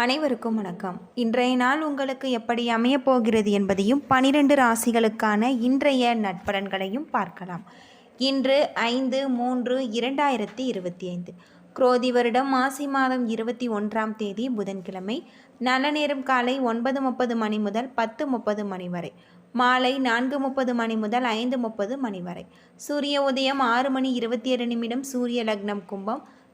அனைவருக்கும் வணக்கம். இன்றைய நாள் உங்களுக்கு எப்படி அமையப் போகிறது என்பதையும் பனிரெண்டு ராசிகளுக்கான இன்றைய நட்பலன்களையும் பார்க்கலாம். இன்று ஐந்து மூன்று இரண்டாயிரத்தி இருபத்தி ஐந்து குரோதி வருடம் மாசி மாதம் இருபத்தி ஒன்றாம் தேதி புதன்கிழமை. நல்ல நேரம் காலை ஒன்பது முப்பது மணி முதல் பத்து முப்பது மணி வரை. மாலை நான்கு முப்பது மணி முதல் ஐந்து முப்பது மணி வரை. சூரிய உதயம் ஆறு மணி இருபத்தி ஏழு நிமிடம் சூரிய லக்னம் கும்பம்.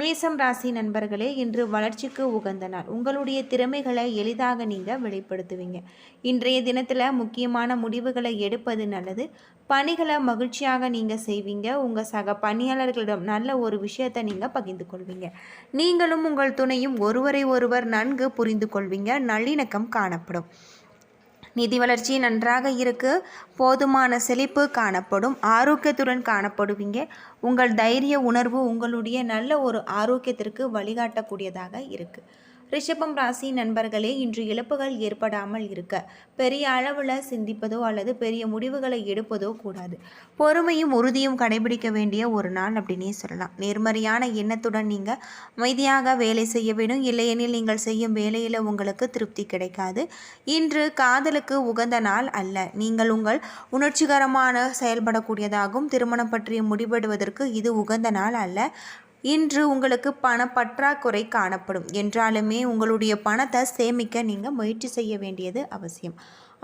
மேசம் ராசி நண்பர்களே இன்று வளர்ச்சிக்கு உகந்த நாள். உங்களுடைய திறமைகளை எளிதாக நீங்கள் வெளிப்படுத்துவீங்க. இன்றைய தினத்தில் முக்கியமான முடிவுகளை எடுப்பது நல்லது. பணிகளை மகிழ்ச்சியாக நீங்கள் செய்வீங்க. உங்கள் சக பணியாளர்களிடம் நல்ல ஒரு விஷயத்தை நீங்கள் பகிர்ந்து கொள்வீங்க. நீங்களும் உங்கள் துணையும் ஒருவரை ஒருவர் நன்கு புரிந்து கொள்வீங்க. நல்லிணக்கம் காணப்படும். நிதி வளர்ச்சி நன்றாக இருக்கு. போதுமான செழிப்பு காணப்படும். ஆரோக்கியத்துடன் காணப்படுவீங்க. உங்கள் தைரிய உணர்வு உங்களுடைய நல்ல ஒரு ஆரோக்கியத்திற்கு வழிகாட்டக்கூடியதாக இருக்குது ரிஷபம் ராசி நண்பர்களே இன்று இழப்புகள் ஏற்படாமல் இருக்க பெரிய அளவில் சிந்திப்பதோ அல்லது பெரிய முடிவுகளை எடுப்பதோ கூடாது. பொறுமையும் உறுதியும் கடைபிடிக்க வேண்டிய ஒரு நாள் அப்படின்னே சொல்லலாம். நேர்மறையான எண்ணத்துடன் நீங்கள் அமைதியாக வேலை செய்ய வேண்டும். இல்லையெனில் நீங்கள் செய்யும் வேலையில் உங்களுக்கு திருப்தி கிடைக்காது. இன்று காதலுக்கு உகந்த நாள் அல்ல. நீங்கள் உங்கள் உணர்ச்சிகரமான செயல்படக்கூடியதாகவும் திருமணம் பற்றிய முடிவெடுவதற்கு இது உகந்த நாள் அல்ல. இன்று உங்களுக்கு பண பற்றாக்குறை காணப்படும். என்றாலுமே உங்களுடைய பணத்தை சேமிக்க நீங்கள் முயற்சி செய்ய வேண்டியது அவசியம்.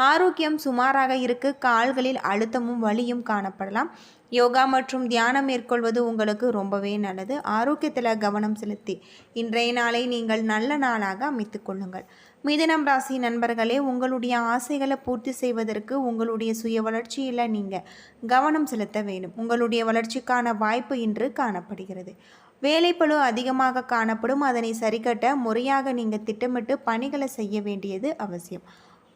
ஆரோக்கியம் சுமாராக இருக்க. கால்களில் அழுத்தமும் வலியும் காணப்படலாம். யோகா மற்றும் தியானம் மேற்கொள்வது உங்களுக்கு ரொம்பவே நல்லது. ஆரோக்கியத்தில் கவனம் செலுத்தி இன்றைய நாளை நீங்கள் நல்ல நாளாக அமைத்து கொள்ளுங்கள். மிதனம் ராசி நண்பர்களே உங்களுடைய ஆசைகளை பூர்த்தி செய்வதற்கு உங்களுடைய சுய வளர்ச்சியில் நீங்கள் கவனம் செலுத்த வேண்டும். உங்களுடைய வளர்ச்சிக்கான வாய்ப்பு இன்று காணப்படுகிறது. வேலைப்பளு அதிகமாக காணப்படும். அதனை சரிக்கட்ட முறையாக நீங்கள் திட்டமிட்டு பணிகளை செய்ய வேண்டியது அவசியம்.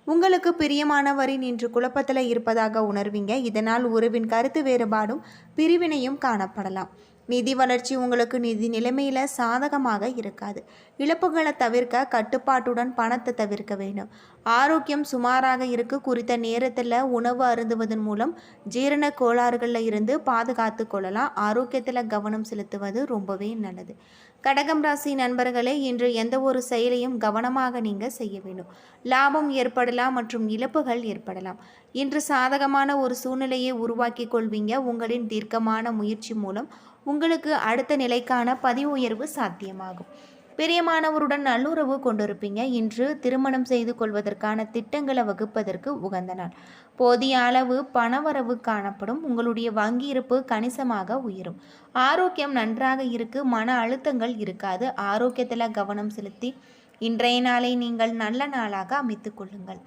உங்களுக்கு பிரியமானவரின் இன்று குழப்பத்தில் இருப்பதாக உணர்வீங்க. இதனால் உறவின் கருத்து வேறுபாடும் பிரிவினையும் காணப்படலாம். நிதி வளர்ச்சி உங்களுக்கு நிதி நிலைமையில் சாதகமாக இருக்காது. இழப்புகளை தவிர்க்க கட்டுப்பாட்டுடன் பணத்தை தவிர்க்க வேண்டும். ஆரோக்கியம் சுமாராக இருக்க குறித்த நேரத்தில் உணவு அருந்துவதன் மூலம் ஜீரண கோளாறுகளில் இருந்து பாதுகாத்து கொள்ளலாம். ஆரோக்கியத்தில் கவனம் செலுத்துவது ரொம்பவே நல்லது. கடகம் ராசி நண்பர்களே இன்று எந்த ஒரு செயலையும் கவனமாக நீங்கள் செய்ய வேண்டும். லாபம் ஏற்படலாம் மற்றும் இழப்புகள் ஏற்படலாம். இன்று சாதகமான ஒரு சூழ்நிலையை உருவாக்கி கொள்வீங்க. உங்களின் தீர்க்கமான முயற்சி மூலம் உங்களுக்கு அடுத்த நிலைக்கான பதிவு உயர்வு சாத்தியமாகும். பிரியமானவருடன் நல்லுறவு கொண்டிருப்பீங்க. இன்று திருமணம் செய்து கொள்வதற்கான திட்டங்களை வகுப்பதற்கு உகந்த நாள். போதிய அளவு பணவரவு காணப்படும். உங்களுடைய வங்கி இருப்பு கணிசமாக உயரும். ஆரோக்கியம் நன்றாக இருக்கு. மன அழுத்தங்கள் இருக்காது. ஆரோக்கியத்தில் கவனம் செலுத்தி இன்றைய நாளை நீங்கள் நல்ல நாளாக அமைத்துக் கொள்ளுங்கள்.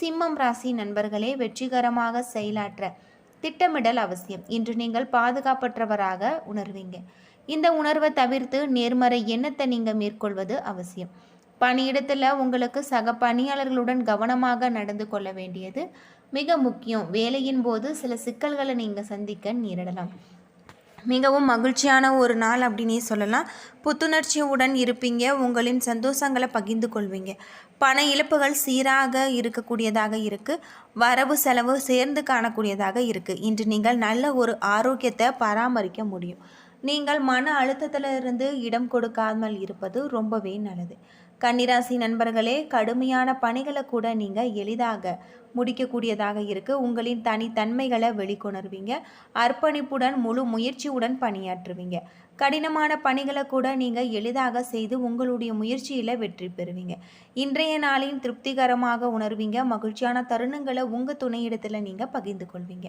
சிம்மம் ராசி நண்பர்களே வெற்றிகரமாக செயலாற்ற திட்டமிடல் அவசியம். இன்று நீங்கள் பாதுகாப்பற்றவராக உணர்வீங்க. இந்த உணர்வை தவிர்த்து நேர்மறை எண்ணத்தை நீங்கள் மேற்கொள்வது அவசியம். பணியிடத்தில் உங்களுக்கு சக பணியாளர்களுடன் கவனமாக நடந்து கொள்ள வேண்டியது மிக முக்கியம். வேலையின் போது சில சிக்கல்களை நீங்கள் சந்திக்க நேரிடலாம். மிகவும் மகிழ்ச்சியான ஒரு நாள் அப்படின்னே சொல்லலாம். புத்துணர்ச்சியுடன் இருப்பீங்க. உங்களின் சந்தோஷங்களை பகிர்ந்து கொள்வீங்க. பண இழப்புகள் சீராக இருக்கக்கூடியதாக இருக்குது வரவு செலவு சேர்ந்து காணக்கூடியதாக இருக்குது இன்று நீங்கள் நல்ல ஒரு ஆரோக்கியத்தை பராமரிக்க முடியும். நீங்கள் மன அழுத்தத்திலிருந்து இடம் கொடுக்காமல் இருப்பது ரொம்பவே நல்லது. கன்னிராசி நண்பர்களே கடுமையான பணிகளை கூட நீங்கள் எளிதாக முடிக்கக்கூடியதாக இருக்குது உங்களின் தனித்தன்மைகளை வெளிக்கொணர்வீங்க. அர்ப்பணிப்புடன் முழு முயற்சியுடன் பணியாற்றுவீங்க. கடினமான பணிகளை கூட நீங்கள் எளிதாக செய்து உங்களுடைய முயற்சியில் வெற்றி பெறுவீங்க. இன்றைய நாளின் திருப்திகரமாக உணர்வீங்க. மகிழ்ச்சியான தருணங்களை உங்கள் துணையிடத்தில் நீங்கள் பகிர்ந்து கொள்வீங்க.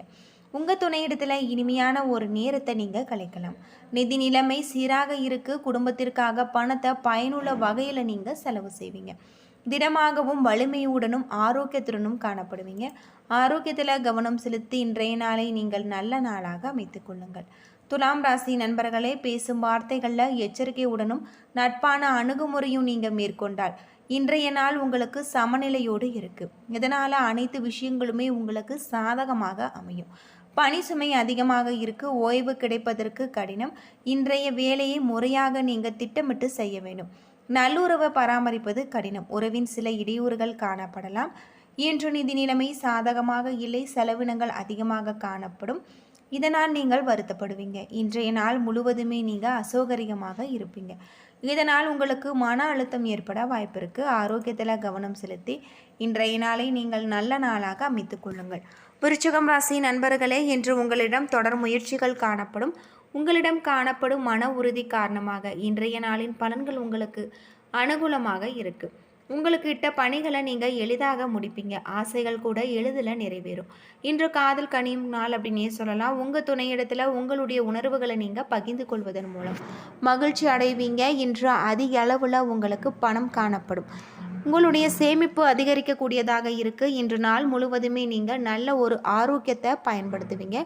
உங்கள் துணையிடத்தில் இனிமையான ஒரு நேரத்தை நீங்கள் கலைக்கலாம். நிதி நிலைமை சீராக இருக்கு. குடும்பத்திற்காக பணத்தை பயனுள்ள வகையில் நீங்கள் செலவு செய்வீங்க. திடமாகவும் வலிமையுடனும் ஆரோக்கியத்துடனும் காணப்படுவீங்க. ஆரோக்கியத்தில் கவனம் செலுத்தி இன்றைய நாளை நீங்கள் நல்ல நாளாக அமைத்துக் கொள்ளுங்கள். துலாம் ராசி நண்பர்களே பேசும் வார்த்தைகளில் எச்சரிக்கையுடனும் நட்பான அணுகுமுறையும் நீங்கள் மேற்கொண்டால் இன்றைய நாள் உங்களுக்கு சமநிலையோடு இருக்குது இதனால் அனைத்து விஷயங்களுமே உங்களுக்கு சாதகமாக அமையும். பணி சுமை அதிகமாக இருக்கு ஓய்வு கிடைப்பதற்கு கடினம். இன்றைய வேலையை முறையாக நீங்கள் திட்டமிட்டு செய்ய வேண்டும். நல்லுறவை பராமரிப்பது கடினம். உறவின் சில இடையூறுகள் காணப்படலாம். இன்று நிதி நிலைமை சாதகமாக இல்லை செலவினங்கள் அதிகமாக காணப்படும். இதனால் நீங்கள் வருத்தப்படுவீங்க. இன்றைய நாள் முழுவதுமே நீங்கள் அசௌகரியமாக இருப்பீங்க. இதனால் உங்களுக்கு மன அழுத்தம் ஏற்பட வாய்ப்பு இருக்குது ஆரோக்கியத்தில் கவனம் செலுத்தி இன்றைய நாளை நீங்கள் நல்ல நாளாக அமைத்து கொள்ளுங்கள். விருச்சகம் ராசி நண்பர்களே இன்று உங்களிடம் தொடர் முயற்சிகள் காணப்படும். உங்களிடம் காணப்படும் மன உறுதி காரணமாக இன்றைய நாளின் பலன்கள் உங்களுக்கு அனுகூலமாக இருக்குது உங்களுக்கு இட்ட பணிகளை நீங்கள் எளிதாக முடிப்பீங்க. ஆசைகள் கூட எளிதில் நிறைவேறும். இன்று காதல் கனியும் நாள் அப்படின்னே சொல்லலாம். உங்கள் துணையிடத்தில் உங்களுடைய உணர்வுகளை நீங்கள் பகிர்ந்து கொள்வதன் மூலம். மகிழ்ச்சி அடைவீங்க. இன்று அதிக அளவில் உங்களுக்கு பணம் காணப்படும். உங்களுடைய சேமிப்பு அதிகரிக்கக்கூடியதாக இருக்குது இன்று நாள் முழுவதுமே நீங்கள் நல்ல ஒரு ஆரோக்கியத்தை பயன்படுத்துவீங்க.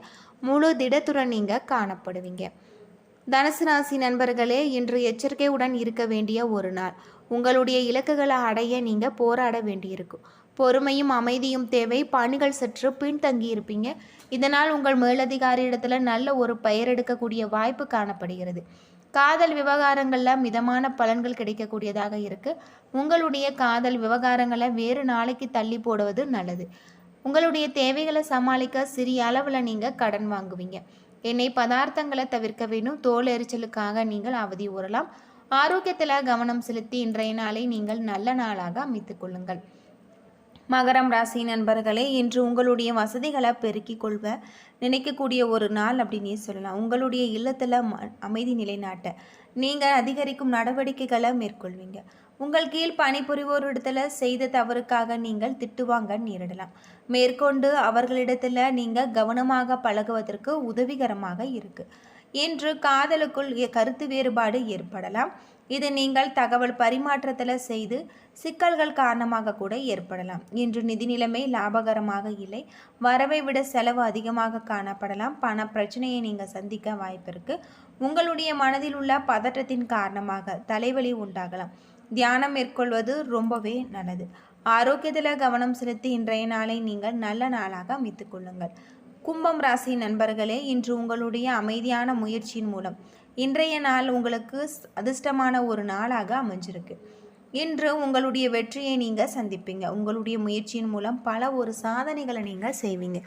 முழு திடத்துடன் நீங்கள் காணப்படுவீங்க. தனுசு ராசி நண்பர்களே இன்று எச்சரிக்கையுடன் இருக்க வேண்டிய ஒரு நாள். உங்களுடைய இலக்குகளை அடைய நீங்கள் போராட வேண்டியிருக்கும். பொறுமையும் அமைதியும் தேவை. பணிகள் சற்று பின்தங்கி இருப்பீங்க இதனால் உங்கள் மேலதிகாரி இடத்துல நல்ல ஒரு பெயர் எடுக்கக்கூடிய வாய்ப்பு காணப்படுகிறது. காதல் விவகாரங்களில் மிதமான பலன்கள் கிடைக்கக்கூடியதாக இருக்குது உங்களுடைய காதல் விவகாரங்களை வேறு நாளைக்கு தள்ளி போடுவது நல்லது. உங்களுடைய தேவைகளை சமாளிக்க சிறிய அளவில் நீங்கள் கடன் வாங்குவீங்க. எண்ணெய் பதார்த்தங்களை தவிர்க்க வேண்டும். தோல் எரிச்சலுக்காக நீங்கள் அவதி உறலாம் ஆரோக்கியத்தில் கவனம் செலுத்தி இன்றைய நாளை நீங்கள் நல்ல நாளாக அமைத்துக் கொள்ளுங்கள். மகரம் ராசி நண்பர்களே இன்று உங்களுடைய வசதிகளை பெருக்கிக் கொள்வ நினைக்கக்கூடிய ஒரு நாள் அப்படின்னே சொல்லலாம். உங்களுடைய இல்லத்தில் ம அமைதி நிலைநாட்ட நீங்கள் அதிகரிக்கும் நடவடிக்கைகளை மேற்கொள்வீங்க. உங்கள் கீழ் பணிபுரிவோரிடத்தில் செய்த தவறுக்காக நீங்கள் திட்டுவாங்க நேரிடலாம். மேற்கொண்டு அவர்களிடத்தில் நீங்கள் கவனமாக பழகுவதற்கு உதவிகரமாக இருக்குது இன்று காதலுக்குள் கருத்து வேறுபாடு ஏற்படலாம். இது நீங்கள் தகவல் பரிமாற்றத்தில் செய்து சிக்கல்கள் காரணமாக கூட ஏற்படலாம். இன்று நிதி நிலைமை லாபகரமாக இல்லை. வரவை விட செலவு அதிகமாக காணப்படலாம். பண பிரச்சனையை நீங்கள் சந்திக்க வாய்ப்பிருக்கு உங்களுடைய மனதில் உள்ள பதற்றத்தின் காரணமாக தலைவலி உண்டாகலாம். தியானம் மேற்கொள்வது ரொம்பவே நல்லது. ஆரோக்கியத்தில் கவனம் செலுத்தி இன்றைய நாளை நீங்கள் நல்ல நாளாக அமைத்துக் கொள்ளுங்கள். கும்பம் ராசி நண்பர்களே இன்று உங்களுடைய அமைதியான முயற்சியின் மூலம் இன்றைய நாள் உங்களுக்கு அதிர்ஷ்டமான ஒரு நாளாக அமைஞ்சிருக்கு. இன்று உங்களுடைய வெற்றியை நீங்கள் சந்திப்பீங்க. உங்களுடைய முயற்சியின் மூலம் பல ஒரு சாதனைகளை நீங்கள் செய்வீங்க.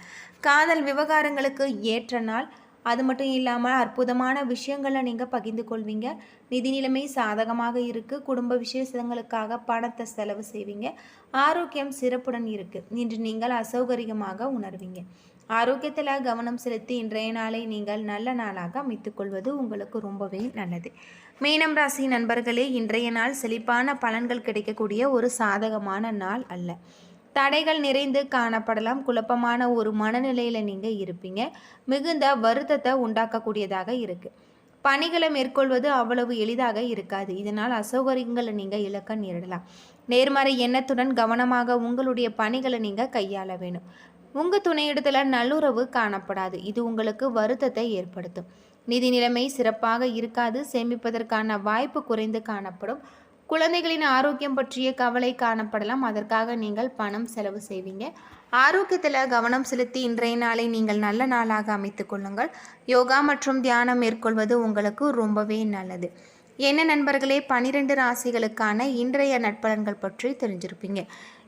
காதல் விவகாரங்களுக்கு ஏற்ற நாள். அது மட்டும் இல்லாமல் அற்புதமான விஷயங்களை நீங்கள் பகிர்ந்து கொள்வீங்க. நிதி நிலைமை சாதகமாக இருக்குது குடும்ப விசேஷங்களுக்காக பணத்தை செலவு செய்வீங்க. ஆரோக்கியம் சிறப்புடன் இருக்குது இன்று நீங்கள் அசௌகரியமாக உணர்வீங்க. ஆரோக்கியத்தில் கவனம் செலுத்தி இன்றைய நாளை நீங்கள் நல்ல நாளாக அமைத்துக்கொள்வது உங்களுக்கு ரொம்பவே நல்லது. மீனம் ராசி நண்பர்களே இன்றைய நாள் செழிப்பான பலன்கள் கிடைக்கக்கூடிய ஒரு சாதகமான நாள் அல்ல. தடைகள் நிறைந்து காணப்படலாம். குழப்பமான ஒரு மனநிலையில் நீங்கள் இருப்பீங்க. மிகுந்த வருத்தத்தை உண்டாக்கக்கூடியதாக இருக்குது பணிகளை மேற்கொள்வது அவ்வளவு எளிதாக இருக்காது. இதனால் அசௌகரியங்களை நீங்கள் இழக்க நேரிடலாம். நேர்மறை எண்ணத்துடன் கவனமாக உங்களுடைய பணிகளை நீங்கள் கையாள வேணும் உங்கள் துணையிடத்தில் நல்லுறவு காணப்படாது. இது உங்களுக்கு வருத்தத்தை ஏற்படுத்தும். நிதி நிலைமை சிறப்பாக இருக்காது. சேமிப்பதற்கான வாய்ப்பு குறைந்து காணப்படும். குழந்தைகளின் ஆரோக்கியம் பற்றிய கவலை காணப்படலாம். அதற்காக நீங்கள் பணம் செலவு செய்வீங்க. ஆரோக்கியத்தில் கவனம் செலுத்தி இன்றைய நாளை நீங்கள் நல்ல நாளாக அமைத்து கொள்ளுங்கள். யோகா மற்றும் தியானம் மேற்கொள்வது உங்களுக்கு ரொம்பவே நல்லது. என்ன நண்பர்களே? பனிரெண்டு ராசிகளுக்கான இன்றைய நட்பலன்கள் பற்றி தெரிஞ்சிருப்பீங்க.